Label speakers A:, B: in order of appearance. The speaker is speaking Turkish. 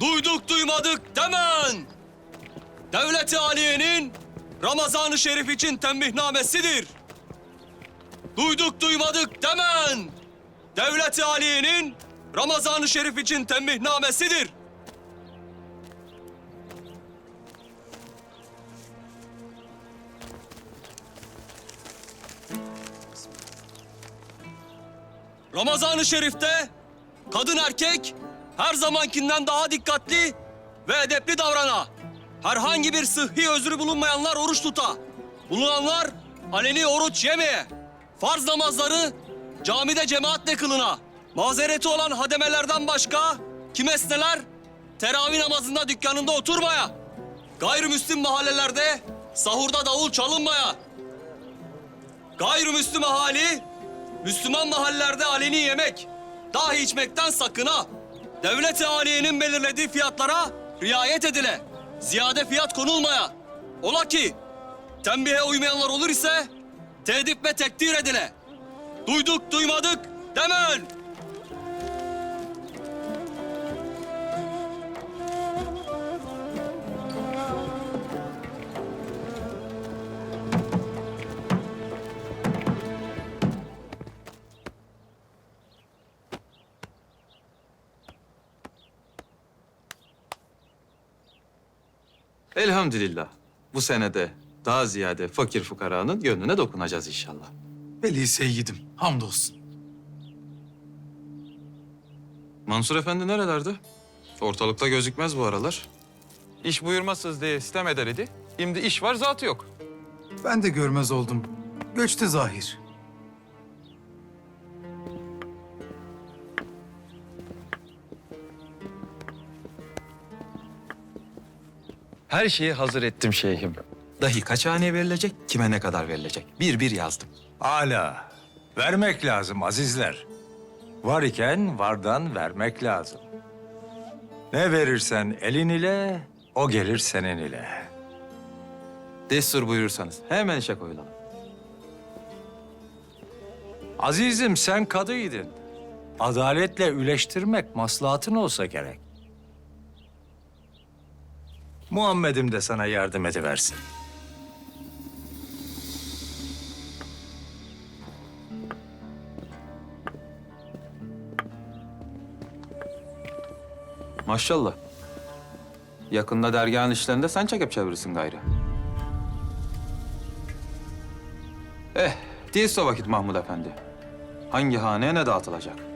A: Duyduk duymadık demen. Devlet-i Aliye'nin Ramazan-ı Şerif için tembihnamesidir. Duyduk duymadık demen. Devlet-i Aliye'nin Ramazan-ı Şerif için tembihnamesidir. Ramazan-ı Şerif'te kadın erkek her zamankinden daha dikkatli ve edepli davrana. Herhangi bir sıhhi özrü bulunmayanlar oruç tuta. Bulunanlar aleni oruç yemeye. Farz namazları camide cemaatle kılına. Mazereti olan hademelerden başka kimesneler teravih namazında dükkanında oturmaya. Gayrimüslim mahallelerde sahurda davul çalınmaya. Gayrimüslim ahali Müslüman mahallelerde aleni yemek, dahi içmekten sakına. Devlet-i aliyenin belirlediği fiyatlara riayet edile. Ziyade fiyat konulmaya. Ola ki tembihe uymayanlar olur ise tedip ve tekdir edile. Duyduk duymadık demen.
B: Elhamdülillah. Bu senede daha ziyade fakir fukaranın gönlüne dokunacağız inşallah.
C: Veli seyyidim, hamdolsun.
B: Mansur Efendi nerelerde? Ortalıkta gözükmez bu aralar. İş buyurmazsız diye sitem eder idi. Şimdi iş var zatı yok.
C: Ben de görmez oldum. Göçte zahir.
B: Her şeyi hazır ettim şeyhim. Dahi kaç haneye verilecek, kime ne kadar verilecek? Bir bir yazdım.
D: Hala. Vermek lazım azizler. Var iken vardan vermek lazım. Ne verirsen elin ile, o gelir senin ile.
B: Destur buyurursanız hemen işe koyulalım.
D: Azizim sen kadıydın. Adaletle üleştirmek maslahatın olsa gerek. Muhammed'im de sana yardım ediversin.
B: Maşallah. Yakında dergahın işlerinde sen çekip çevirirsin gayrı. Eh, değilse o vakit Mahmud Efendi. Hangi haneye ne dağıtılacak?